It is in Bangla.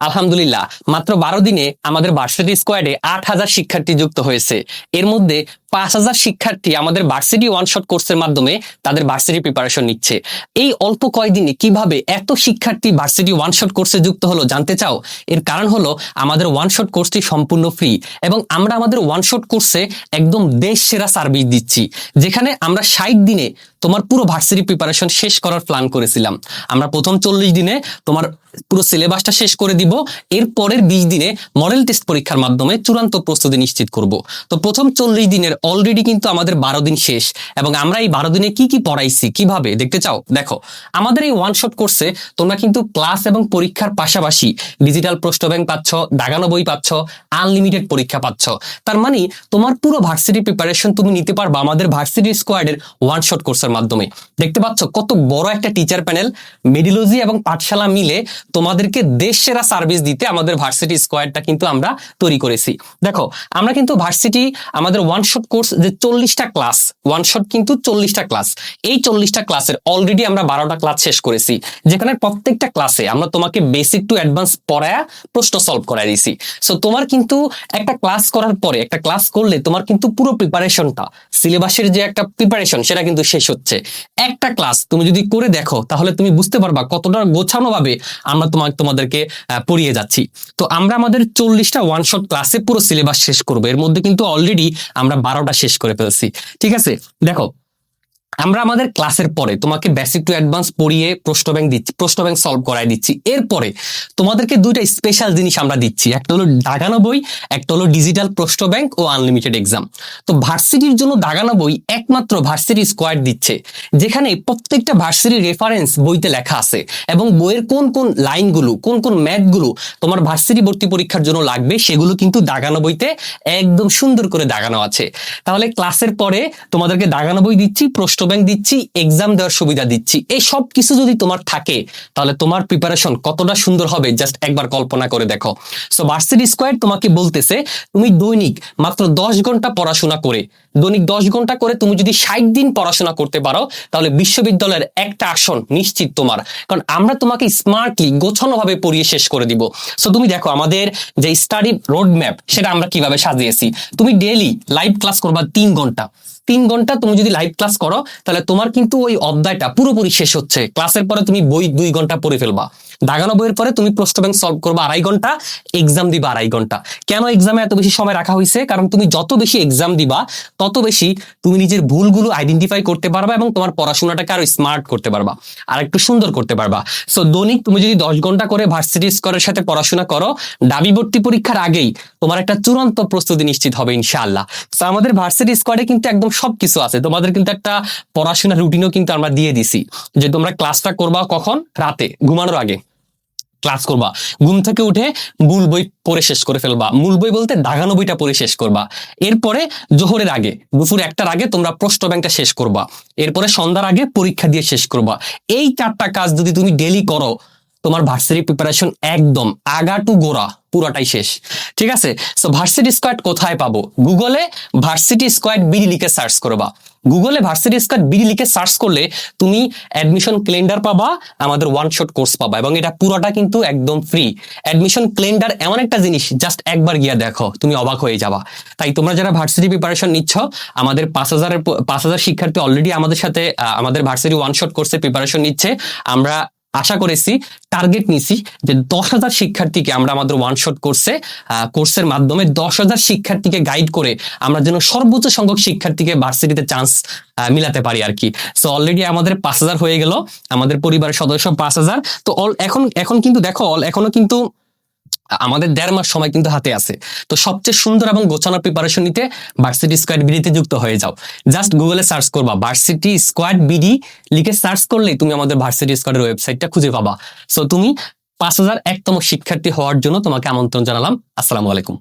আলহামদুলিল্লাহ মাত্র বারো দিনে আমাদের ভার্সিটি স্কোয়াডে আট হাজার শিক্ষার্থী যুক্ত হয়েছে। এর মধ্যে পাঁচ হাজার শিক্ষার্থী আমাদের ভার্সিটি ওয়ান শট কোর্সের মাধ্যমে তাদের ভার্সিটি প্রিপারেশন নিচ্ছে। এই অল্প কয়দিনে কীভাবে এত শিক্ষার্থী ভার্সিটি ওয়ান শট কোর্সে যুক্ত হলো জানতে চাও? এর কারণ হলো আমাদের ওয়ান শট কোর্সটি সম্পূর্ণ ফ্রি এবং আমরা আমাদের ওয়ান শট কোর্সে একদম দেশ সেরা সার্ভিস দিচ্ছি। যেখানে আমরা ষাট দিনে তোমার পুরো ভার্সিটি প্রিপারেশন শেষ করার প্ল্যান করেছিলাম। আমরা প্রথম চল্লিশ দিনে তোমার পুরো সিলেবাসটা শেষ করে দিব, এর পরের বিশ দিনে মডেল টেস্ট পরীক্ষার মাধ্যমে চূড়ান্ত প্রস্তুতি নিশ্চিত করব। তো প্রথম চল্লিশ দিনের অলরেডি কিন্তু আমাদের বারো দিন শেষ। এবং আমরা এই বারো দিনে কি কি পড়াইছি, কীভাবে, দেখতে চাও? দেখো, আমাদের এই ওয়ান শট কোর্সে তোমরা কিন্তু ক্লাস এবং পরীক্ষার পাশাপাশি ডিজিটাল প্রশ্ন ব্যাংক পাচ্ছ, দাগানো বই পাচ্ছ আনলিমিটেড পরীক্ষা পাচ্ছ। তার মানে তোমার পুরো ভার্সিটি প্রিপারেশন তুমি নিতে পারবা আমাদের ভার্সিটি স্কোয়াডের ওয়ান শট কোর্সের মাধ্যমে। দেখতে পাচ্ছ, কত বড় একটা টিচার প্যানেল মেডিলজি এবং পাঠশালা মিলে তোমাদেরকে দেশ সেরা সার্ভিস দিতে আমাদের ভার্সিটি স্কোয়াডটা কিন্তু আমরা তৈরি করেছি। দেখো, আমরা কিন্তু ভার্সিটি আমাদের ওয়ান শট কোর্স যে চল্লিশটা ক্লাস ওয়ান শট কিন্তু চল্লিশটা ক্লাস এই চল্লিশটা ক্লাসের অলরেডি আমরা বারোটা ক্লাস শেষ করেছি। যেখানে প্রত্যেকটা ক্লাসে আমরা তোমাকে বেসিক টু অ্যাডভান্স পড়ায়া প্রশ্ন সলভ করাই দিছি সো তোমার কিন্তু একটা ক্লাস করার পরে, একটা ক্লাস করলে তোমার কিন্তু পুরো প্রিপারেশনটা সিলেবাসের যে একটা প্রিপারেশন সেটা কিন্তু শেষ হচ্ছে। একটা ক্লাস তুমি যদি করে দেখো, তাহলে তুমি বুঝতে পারবা কতটা গোছানো ভাবে আমরা তোমার তোমাদেরকে পড়িয়ে যাচ্ছি। তো আমরা আমাদের চল্লিশটা ওয়ান শট ক্লাসে পুরো সিলেবাস শেষ করব। এর মধ্যে কিন্তু অলরেডি আমরা বারোটা শেষ করে ফেলছি। ঠিক আছে? দেখো আমরা আমাদের ক্লাসের পরে তোমাকে বেসিক টু অ্যাডভান্স পড়িয়ে প্রশ্ন ব্যাংক দিচ্ছি, প্রশ্ন ব্যাংক সলভ করাই দিচ্ছি। এরপরে তোমাদেরকে দুইটা স্পেশাল জিনিস আমরা দিচ্ছি। একটা হলো দাগানো বই, একটা হলো ডিজিটাল প্রশ্ন ব্যাংক ও আনলিমিটেড এক্সাম তো ভার্সিটির জন্য দাগানো বই একমাত্র ভার্সিটি স্কোয়াড দিচ্ছে, যেখানে প্রত্যেকটা ভার্সিটির রেফারেন্স বইতে লেখা আছে এবং বইয়ের কোন কোন লাইনগুলো কোন কোন ম্যাথগুলো তোমার ভার্সিটি ভর্তি পরীক্ষার জন্য লাগবে, সেগুলো কিন্তু দাগানো বইতে একদম সুন্দর করে দাগানো আছে। তাহলে ক্লাসের পরে তোমাদেরকে দাগানো বই দিচ্ছি, প্রশ্ন ব্যাংক দিচ্ছি এক্সাম দেওয়ার সুবিধা দিচ্ছি। এই সব কিছু যদি তোমার থাকে, তাহলে তোমার প্রিপারেশন কতটা সুন্দর হবে জাস্ট একবার কল্পনা করে দেখো। সো ভার্সিটি স্কোয়ার তোমাকে বলতেছে, তুমি দৈনিক মাত্র দশ ঘণ্টা পড়াশোনা করে, দৈনিক দশ ঘণ্টা করে তুমি যদি ষাট দিন পড়াশোনা করতে পারো, তাহলে বিশ্ববিদ্যালয়ের একটা আসন নিশ্চিত তোমার। কারণ আমরা তোমাকে স্মার্টলি গোছানো ভাবে পড়িয়ে শেষ করে দিব। সো তুমি দেখো আমাদের যে স্টাডি রোড ম্যাপ সেটা আমরা কীভাবে সাজিয়েছি। তুমি ডেইলি লাইভ ক্লাস করবা তিন ঘণ্টা। তিন ঘণ্টা তুমি যদি লাইভ ক্লাস করো, তাহলে তোমার কিন্তু ওই অধ্যায়টা পুরোপুরি শেষ হচ্ছে। ক্লাসের পরে তুমি বই দুই ঘণ্টা পড়ে ফেলবা। দাগানো বইয়ের পরে তুমি প্রশ্ন ব্যাংক সলভ করবা আড়াই ঘণ্টা এক্সাম দিবা আড়াই ঘণ্টা। কেন এক্সামে এত বেশি সময় রাখা হয়েছে কারণ তুমি যত বেশি এক্সাম দিবা, তত বেশি তুমি নিজের ভুলগুলো আইডেন্টিফাই করতে পারবা এবং তোমার পড়াশোনাটাকে আরও স্মার্ট করতে পারবা, আর একটু সুন্দর করতে পারবা। সো দৈনিক তুমি যদি দশ ঘণ্টা করে ভার্সিটি স্কোরের সাথে পড়াশোনা করো দাবি ভর্তি পরীক্ষার আগেই তোমার একটা চূড়ান্ত প্রস্তুতি নিশ্চিত হবে ইনশাআল্লাহ। তো আমাদের ভার্সিটি স্কোয়াডে কিন্তু একদম সবকিছু আছে। তোমাদের কিন্তু একটা পড়াশোনার রুটিনও কিন্তু আমরা দিয়ে দিছি। যে তোমরা ক্লাসটা করবা কখন? রাতে। ঘুমানোর আগে। ক্লাস করবা। ঘুম থেকে উঠে মূল বই পড়ে শেষ করে ফেলবা। মূল বই বলতে দাগানো বইটা পড়ে শেষ করবা। এরপরে জোহরের আগে, দুপুর একটার আগে তোমরা প্রশ্ন ব্যাংকটা শেষ করবা। এরপরে সন্ধ্যার আগে পরীক্ষা দিয়ে শেষ করবা। এই চারটা কাজ যদি তুমি ডেলি করো, তোমার ভার্সিটি প্রিপারেশন একদম আগা টু গোড়া। পুরাটাই শেষ। ঠিক আছে? সো ভার্সিটি স্কোয়াড কোথায় পাবো? গুগলে ভার্সিটি স্কোয়াড বিডি লিখে সার্চ করবা। গুগলে ভার্সিটি স্কোয়াড বিডি লিখে সার্চ করলে তুমি অ্যাডমিশন ক্যালেন্ডার পাবা, আমাদের ওয়ান শট কোর্স পাবা এবং এটা পুরোটা কিন্তু একদম ফ্রি অ্যাডমিশন ক্যালেন্ডার এমন একটা জিনিস জাস্ট একবার গিয়া দেখো, তুমি অবাক হয়ে যাবা। তাই তোমরা যারা ভার্সিটি প্রিপারেশন নিচ্ছ, আমাদের পাঁচ হাজারের পাঁচ হাজার শিক্ষার্থী অলরেডি আমাদের সাথে আমাদের ভার্সিটি ওয়ান শট কোর্সে প্রিপারেশন নিচ্ছে। আমরা আশা করেছি টার্গেট নিছি যে দশ হাজার শিক্ষার্থীকে আমরা আমাদের ওয়ান শট কোর্সে কোর্সের মাধ্যমে দশ হাজার শিক্ষার্থীকে গাইড করে আমরা যেন সর্বোচ্চ সংখ্যক শিক্ষার্থীকে ভার্সিটিতে চান্স মিলাতে পারি আর কি। সো অলরেডি আমাদের পাঁচ হাজার হয়ে গেল, আমাদের পরিবারের সদস্য পাঁচ হাজার তো অল এখন এখন কিন্তু দেখো অল এখনও কিন্তু আমাদের দেড় মাস সময় কিন্তু হাতে আছে। তো সবচেয়ে সুন্দর এবং গোছানো প্রিপারেশন নিতে ভার্সিটি স্কোয়াড বিডিতে যুক্ত হয়ে যাও। জাস্ট গুগলে সার্চ করবা ভার্সিটি স্কোয়াড বিডি লিখে সার্চ করলেই তুমি আমাদের ভার্সিটি স্কোয়াডের ওয়েবসাইটটা খুঁজে পাবা। সো তুমি পাঁচ হাজার একতম শিক্ষার্থী হওয়ার জন্য তোমাকে আমন্ত্রণ জানালাম। আসসালামু আলাইকুম।